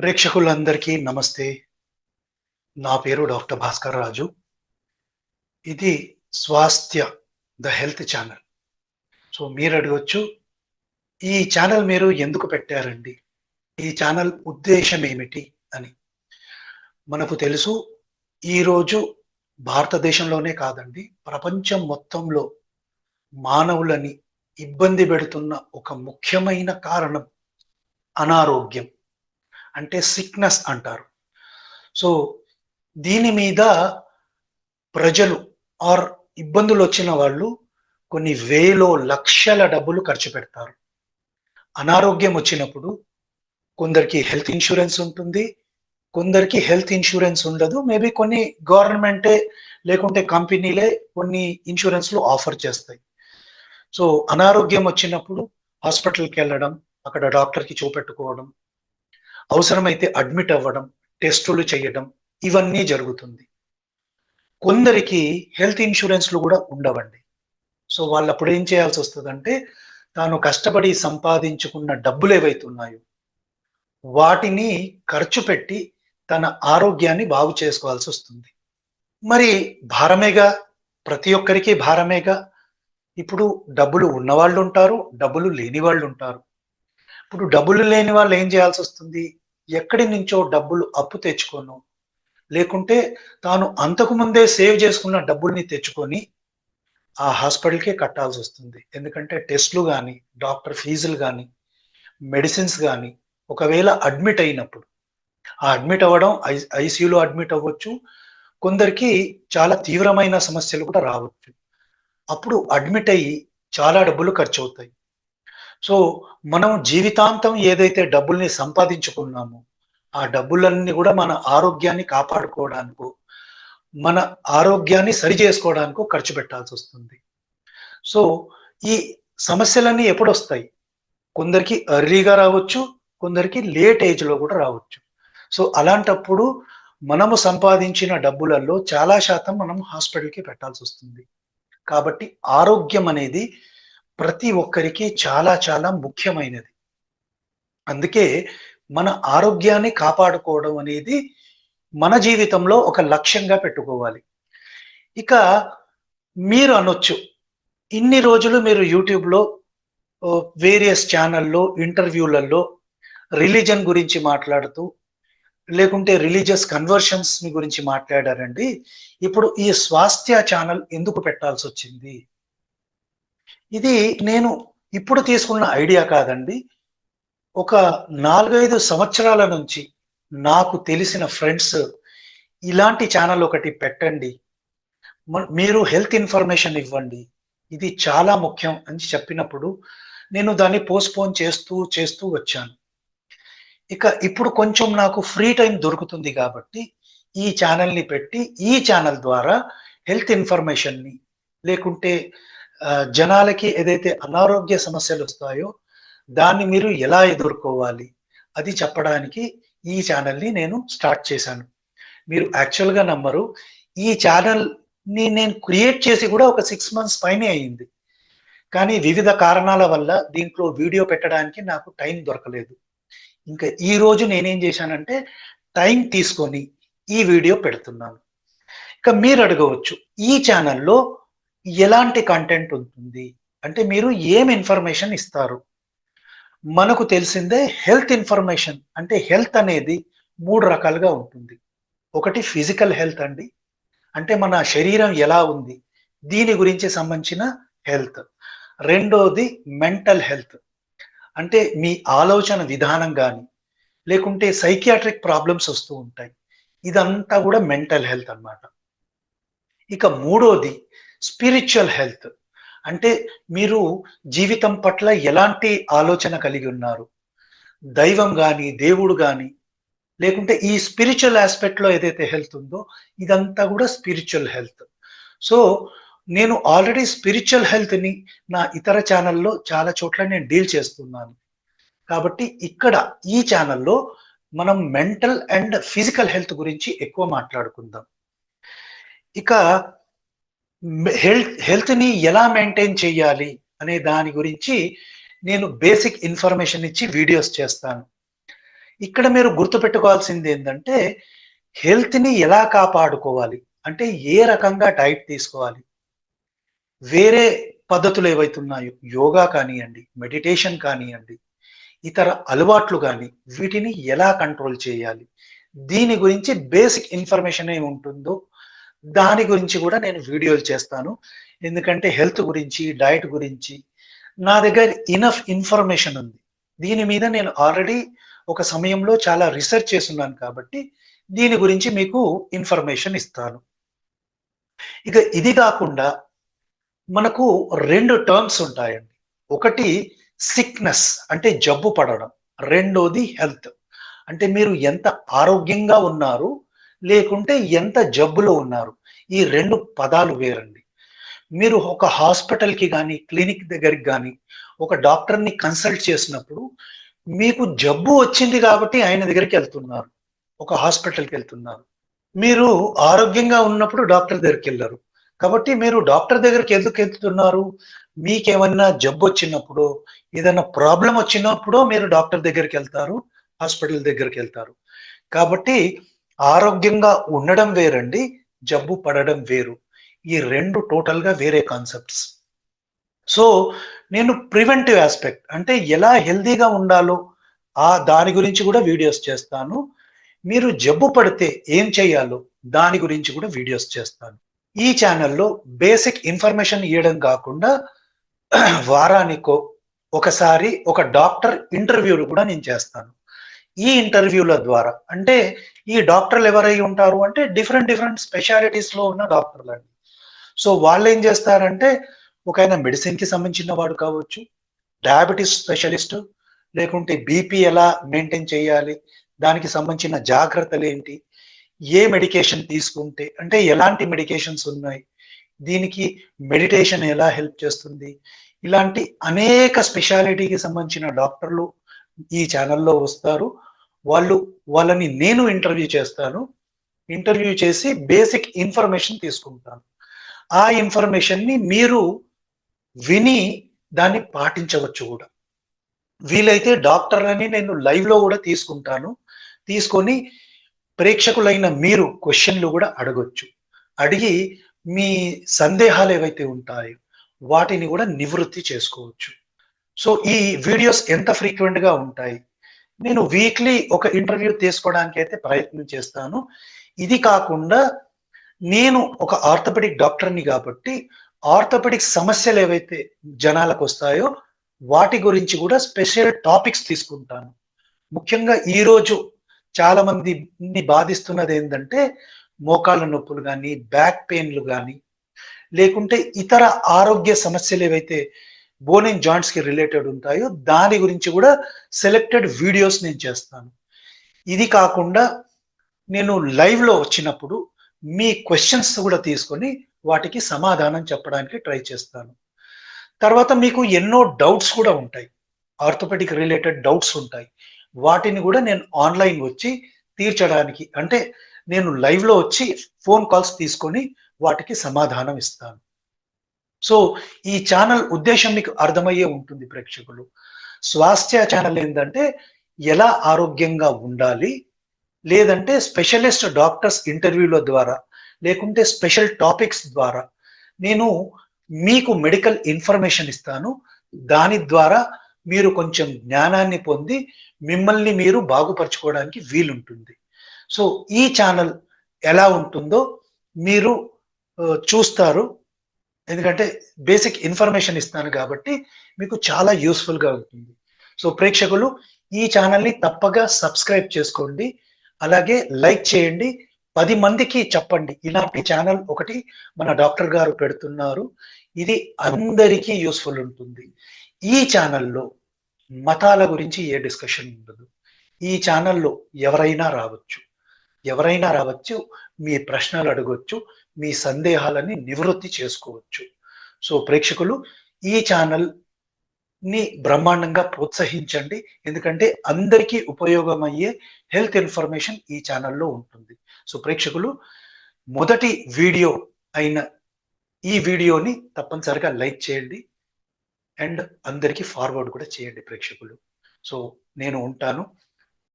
ప్రేక్షకులందరికీ నమస్తే. నా పేరు డాక్టర్ భాస్కర్ రాజు. ఇది Swasthya the health channel. So మీరు అడగచ్చు ఈ ఛానల్ మీరు ఎందుకు పెట్టారండి? ఈ ఛానల్ ఉద్దేశం ఏమిటి అని. మనకు తెలుసు ఈరోజు భారతదేశంలోనే కాదండి ప్రపంచం మొత్తంలో మానవులని ఇబ్బంది పెడుతున్న ఒక ముఖ్యమైన కారణం అనారోగ్యం. అంటే సిక్నెస్ అంటారు. సో దీని మీద ప్రజలు ఆర్ ఇబ్బందులు వచ్చిన వాళ్ళు కొన్ని వేలో లక్షల డబ్బులు ఖర్చు పెడతారు. అనారోగ్యం వచ్చినప్పుడు కొందరికి హెల్త్ ఇన్సూరెన్స్ ఉంటుంది. కొందరికి హెల్త్ ఇన్సూరెన్స్ ఉండదు. మేబీ కొన్ని గవర్నమెంటే లేకుంటే కంపెనీలే కొన్ని ఇన్సూరెన్స్లు ఆఫర్ చేస్తాయి. సో అనారోగ్యం వచ్చినప్పుడు హాస్పిటల్కి వెళ్ళడం అక్కడ డాక్టర్కి చూపెట్టుకోవడం అవసరమైతే అడ్మిట్ అవ్వడం టెస్టులు చేయడం ఇవన్నీ జరుగుతుంది. కొందరికి హెల్త్ ఇన్సూరెన్స్లు కూడా ఉండవండి. సో వాళ్ళు అప్పుడు ఏం చేయాల్సి వస్తుందంటే తాను కష్టపడి సంపాదించుకున్న డబ్బులు ఏవైతున్నాయో వాటిని ఖర్చు పెట్టి తన ఆరోగ్యాన్ని బాగు చేసుకోవాల్సి వస్తుంది. మరి భారమేగా? ప్రతి ఒక్కరికి భారమేగా? ఇప్పుడు డబ్బులు ఉన్నవాళ్ళు ఉంటారు డబ్బులు లేని వాళ్ళు ఉంటారు. ఇప్పుడు డబ్బులు లేని వాళ్ళు ఏం చేయాల్సి వస్తుంది? ఎక్కడి నుంచో డబ్బులు అప్పు తెచ్చుకోను. లేకుంటే తాను అంతకు ముందే సేవ్ చేసుకున్న డబ్బుల్ని తెచ్చుకొని ఆ హాస్పిటల్కే కట్టాల్సి వస్తుంది. ఎందుకంటే టెస్ట్లు కానీ డాక్టర్ ఫీజులు కానీ మెడిసిన్స్ కానీ ఒకవేళ అడ్మిట్ అయినప్పుడు. ఆ అడ్మిట్ అవ్వడం ఐ ఐసీయూలో అడ్మిట్ అవ్వచ్చు. కొందరికి చాలా తీవ్రమైన సమస్యలు కూడా రావచ్చు. అప్పుడు అడ్మిట్ అయ్యి చాలా డబ్బులు ఖర్చు అవుతాయి సో మనం జీవితాంతం ఏదైతే డబ్బుల్ని సంపాదించుకున్నామో ఆ డబ్బులన్నీ కూడా మన ఆరోగ్యాన్ని కాపాడుకోవడానికి మన ఆరోగ్యాన్ని సరి చేసుకోవడానికి ఖర్చు పెట్టాల్సి వస్తుంది. సో ఈ సమస్యలన్నీ ఎప్పుడు వస్తాయి కొందరికి ఎర్లీగా రావచ్చు కొందరికి లేట్ ఏజ్లో కూడా రావచ్చు. సో అలాంటప్పుడు మనము సంపాదించిన డబ్బులలో చాలా శాతం మనం హాస్పిటల్కి పెట్టాల్సి వస్తుంది. కాబట్టి ఆరోగ్యం అనేది ప్రతి ఒక్కరికి చాలా చాలా ముఖ్యమైనది. అందుకే మన ఆరోగ్యాన్ని కాపాడుకోవడం అనేది మన జీవితంలో ఒక లక్ష్యంగా పెట్టుకోవాలి. ఇక మీరు అనొచ్చు ఇన్ని రోజులు మీరు యూట్యూబ్లో వేరియస్ ఛానల్లో ఇంటర్వ్యూలలో రిలీజన్ గురించి మాట్లాడుతూ లేకుంటే రిలీజియస్ కన్వర్షన్స్ గురించి మాట్లాడారండి. ఇప్పుడు ఈ స్వాస్థ్య ఛానల్ ఎందుకు పెట్టాల్సి వచ్చింది ఇది నేను ఇప్పుడు తీసుకున్న ఐడియా కాదండి. ఒక నాలుగైదు సంవత్సరాల నుంచి నాకు తెలిసిన ఫ్రెండ్స్ ఇలాంటి ఛానల్ ఒకటి పెట్టండి. మీరు హెల్త్ ఇన్ఫర్మేషన్ ఇవ్వండి. ఇది చాలా ముఖ్యం అని చెప్పినప్పుడు నేను దాన్ని పోస్ట్పోన్ చేస్తూ చేస్తూ వచ్చాను. ఇక ఇప్పుడు కొంచెం నాకు ఫ్రీ టైం దొరుకుతుంది కాబట్టి ఈ ఛానల్ని పెట్టి ఈ ఛానల్ ద్వారా హెల్త్ ఇన్ఫర్మేషన్ని లేకుంటే జనాలకి ఏదైతే అనారోగ్య సమస్యలు వస్తాయో దాన్ని మీరు ఎలా ఎదుర్కోవాలి? అది చెప్పడానికి ఈ ఛానల్ని నేను స్టార్ట్ చేశాను. మీరు యాక్చువల్గా నమ్మరు ఈ ఛానల్ని నేను క్రియేట్ చేసి కూడా ఒక సిక్స్ మంత్స్ పైనే అయింది. కానీ వివిధ కారణాల వల్ల దీంట్లో వీడియో పెట్టడానికి నాకు టైం దొరకలేదు. ఇంకా ఈ రోజు నేనేం చేశానంటే టైం తీసుకొని ఈ వీడియో పెడుతున్నాను. ఇక మీరు అడగవచ్చు ఈ ఛానల్లో ఎలాంటి కంటెంట్ ఉంటుంది? అంటే మీరు ఏం ఇన్ఫర్మేషన్ ఇస్తారు? మనకు తెలిసిందే హెల్త్ ఇన్ఫర్మేషన్ అంటే హెల్త్ అనేది మూడు రకాలుగా ఉంటుంది. ఒకటి ఫిజికల్ హెల్త్ అండి. అంటే మన శరీరం ఎలా ఉంది? దీని గురించి సంబంధించిన హెల్త్ రెండోది మెంటల్ హెల్త్ అంటే మీ ఆలోచన విధానం కానీ లేకుంటే సైకియాట్రిక్ ప్రాబ్లమ్స్ వస్తూ ఉంటాయి. ఇదంతా కూడా మెంటల్ హెల్త్ అనమాట ఇక మూడోది స్పిరిచువల్ హెల్త్. అంటే మీరు జీవితం పట్ల ఎలాంటి ఆలోచన కలిగి ఉన్నారు? దైవం కానీ దేవుడు కానీ లేకుంటే ఈ స్పిరిచువల్ ఆస్పెక్ట్లో ఏదైతే హెల్త్ ఉందో ఇదంతా కూడా స్పిరిచువల్ హెల్త్. సో నేను ఆల్రెడీ స్పిరిచువల్ హెల్త్ని నా ఇతర ఛానల్లో చాలా చోట్ల నేను డీల్ చేస్తున్నాను. కాబట్టి ఇక్కడ ఈ ఛానల్లో మనం మెంటల్ అండ్ ఫిజికల్ హెల్త్ గురించి ఎక్కువ మాట్లాడుకుందాం. ఇక హెల్త్ హెల్త్ని ఎలా మెయింటైన్ చేయాలి అనే దాని గురించి నేను బేసిక్ ఇన్ఫర్మేషన్ ఇచ్చి వీడియోస్ చేస్తాను. ఇక్కడ మీరు గుర్తుపెట్టుకోవాల్సింది ఏంటంటే హెల్త్ని ఎలా కాపాడుకోవాలి? అంటే ఏ రకంగా డైట్ తీసుకోవాలి? వేరే పద్ధతులు ఏవైతున్నాయో? యోగా కానివ్వండి మెడిటేషన్ కానివ్వండి ఇతర అలవాట్లు కానీ వీటిని ఎలా కంట్రోల్ చేయాలి? దీని గురించి బేసిక్ ఇన్ఫర్మేషన్ ఏమి ఉంటుందో దాని గురించి కూడా నేను వీడియోలు చేస్తాను. ఎందుకంటే హెల్త్ గురించి డైట్ గురించి నా దగ్గర ఇనఫ్ ఇన్ఫర్మేషన్ ఉంది. దీని మీద నేను ఆల్రెడీ ఒక సమయంలో చాలా రీసెర్చ్ చేస్తున్నాను కాబట్టి దీని గురించి మీకు ఇన్ఫర్మేషన్ ఇస్తాను. ఇక ఇది కాకుండా మనకు రెండు టర్మ్స్ ఉంటాయండి. ఒకటి సిక్నెస్ అంటే జబ్బు పడడం. రెండోది హెల్త్ అంటే మీరు ఎంత ఆరోగ్యంగా ఉన్నారు లేకుంటే ఎంత జబ్బులో ఉన్నారు? ఈ రెండు పదాలు వేరండి. మీరు ఒక హాస్పిటల్కి కానీ క్లినిక్ దగ్గరికి కానీ ఒక డాక్టర్ని కన్సల్ట్ చేసినప్పుడు మీకు జబ్బు వచ్చింది కాబట్టి ఆయన దగ్గరికి వెళ్తున్నారు. ఒక హాస్పిటల్కి వెళ్తున్నారు. మీరు ఆరోగ్యంగా ఉన్నప్పుడు డాక్టర్ దగ్గరికి వెళ్ళరు. కాబట్టి మీరు డాక్టర్ దగ్గరికి ఎందుకు వెళ్తున్నారు? మీకేమన్నా జబ్బు వచ్చినప్పుడు ఏదైనా ప్రాబ్లం వచ్చినప్పుడు మీరు డాక్టర్ దగ్గరికి వెళ్తారు హాస్పిటల్ దగ్గరికి వెళ్తారు. కాబట్టి ఆరోగ్యంగా ఉండడం వేరండి జబ్బు పడడం వేరు. ఈ రెండు టోటల్గా వేరే కాన్సెప్ట్స్. సో నేను ప్రివెంటివ్ ఆస్పెక్ట్ అంటే ఎలా హెల్దీగా ఉండాలో ఆ దాని గురించి కూడా వీడియోస్ చేస్తాను. మీరు జబ్బు పడితే ఏం చేయాలో దాని గురించి కూడా వీడియోస్ చేస్తాను. ఈ ఛానల్లో బేసిక్ ఇన్ఫర్మేషన్ ఇవ్వడం కాకుండా వారానికో ఒకసారి ఒక డాక్టర్ ఇంటర్వ్యూలు కూడా నేను చేస్తాను. ఈ ఇంటర్వ్యూల ద్వారా అంటే ఈ డాక్టర్లు ఎవరై ఉంటారు అంటే డిఫరెంట్ డిఫరెంట్ స్పెషాలిటీస్లో ఉన్న డాక్టర్లు అండి. సో వాళ్ళు ఏం చేస్తారంటే ఒక ఆయన మెడిసిన్కి సంబంధించిన వాడు కావచ్చు డయాబెటీస్ స్పెషలిస్ట్ లేకుంటే బీపీ ఎలా మెయింటైన్ చేయాలి దానికి సంబంధించిన జాగ్రత్తలు ఏంటి ఏ మెడికేషన్ తీసుకుంటే అంటే ఎలాంటి మెడికేషన్స్ ఉన్నాయి దీనికి మెడిటేషన్ ఎలా హెల్ప్ చేస్తుంది ఇలాంటి అనేక స్పెషాలిటీకి సంబంధించిన డాక్టర్లు ఈ ఛానల్లో వస్తారు. వాళ్ళు వాళ్ళని నేను ఇంటర్వ్యూ చేస్తాను. ఇంటర్వ్యూ చేసి బేసిక్ ఇన్ఫర్మేషన్ తీసుకుంటాను. ఆ ఇన్ఫర్మేషన్ని మీరు విని దాన్ని పాటించవచ్చు కూడా. వీలైతే డాక్టర్లని నేను లైవ్లో కూడా తీసుకుంటాను. తీసుకొని ప్రేక్షకులైన మీరు క్వశ్చన్లు కూడా అడగొచ్చు. అడిగి మీ సందేహాలు ఏవైతే ఉంటాయో వాటిని కూడా నివృత్తి చేసుకోవచ్చు. సో ఈ వీడియోస్ ఎంత ఫ్రీక్వెంట్గా ఉంటాయి? నేను వీక్లీ ఒక ఇంటర్వ్యూ తీసుకోవడానికి అయితే ప్రయత్నం చేస్తాను. ఇది కాకుండా నేను ఒక ఆర్థోపెడిక్ డాక్టర్ని కాబట్టి ఆర్థోపెడిక్ సమస్యలు ఏవైతే జనాలకు వస్తాయో వాటి గురించి కూడా స్పెషల్ టాపిక్స్ తీసుకుంటాను. ముఖ్యంగా ఈ రోజు చాలా మందిని బాధిస్తున్నది ఏంటంటే మోకాళ్ళ నొప్పులు కానీ బ్యాక్ పెయిన్లు కానీ లేకుంటే ఇతర ఆరోగ్య సమస్యలు ఏవైతే బోన్ అండ్ జాయింట్స్కి రిలేటెడ్ ఉంటాయో దాని గురించి కూడా సెలెక్టెడ్ వీడియోస్ నేను చేస్తాను. ఇది కాకుండా నేను లైవ్లో వచ్చినప్పుడు మీ క్వశ్చన్స్ కూడా తీసుకొని వాటికి సమాధానం చెప్పడానికి ట్రై చేస్తాను. తర్వాత మీకు ఎన్నో డౌట్స్ కూడా ఉంటాయి. ఆర్థోపెటిక్ రిలేటెడ్ డౌట్స్ ఉంటాయి. వాటిని కూడా నేను ఆన్లైన్ వచ్చి తీర్చడానికి అంటే నేను లైవ్లో వచ్చి ఫోన్ కాల్స్ తీసుకొని వాటికి సమాధానం ఇస్తాను. సో ఈ ఛానల్ ఉద్దేశం మీకు అర్థమయ్యే ఉంటుంది ప్రేక్షకులు. స్వాస్థ్య ఛానల్ ఏంటంటే ఎలా ఆరోగ్యంగా ఉండాలి లేదంటే స్పెషలిస్ట్ డాక్టర్స్ ఇంటర్వ్యూల ద్వారా లేకుంటే స్పెషల్ టాపిక్స్ ద్వారా నేను మీకు మెడికల్ ఇన్ఫర్మేషన్ ఇస్తాను. దాని ద్వారా మీరు కొంచెం జ్ఞానాన్ని పొంది మిమ్మల్ని మీరు బాగుపరచుకోవడానికి వీలుంటుంది. సో ఈ ఛానల్ ఎలా ఉంటుందో మీరు చూస్తారు. ఎందుకంటే బేసిక్ ఇన్ఫర్మేషన్ ఇస్తాను కాబట్టి మీకు చాలా యూస్ఫుల్గా ఉంటుంది. సో ప్రేక్షకులు ఈ ఛానల్ని తప్పగా సబ్స్క్రైబ్ చేసుకోండి. అలాగే లైక్ చేయండి. పది మందికి చెప్పండి. ఇలాంటి ఛానల్ ఒకటి మన డాక్టర్ గారు పెడుతున్నారు. ఇది అందరికీ యూస్ఫుల్ ఉంటుంది. ఈ ఛానల్లో మతాల గురించి ఏ డిస్కషన్ ఉండదు. ఈ ఛానల్లో ఎవరైనా రావచ్చు. ఎవరైనా రావచ్చు మీ ప్రశ్నలు అడగొచ్చు. మీ సందేహాలని నివృత్తి చేసుకోవచ్చు. సో ప్రేక్షకులు ఈ ఛానల్ని బ్రహ్మాండంగా ప్రోత్సహించండి. ఎందుకంటే అందరికీ ఉపయోగమయ్యే హెల్త్ ఇన్ఫర్మేషన్ ఈ ఛానల్లో ఉంటుంది. సో ప్రేక్షకులు మొదటి వీడియో అయిన ఈ వీడియోని తప్పనిసరిగా లైక్ చేయండి. అండ్ అందరికీ ఫార్వర్డ్ కూడా చేయండి ప్రేక్షకులు. సో నేను ఉంటాను.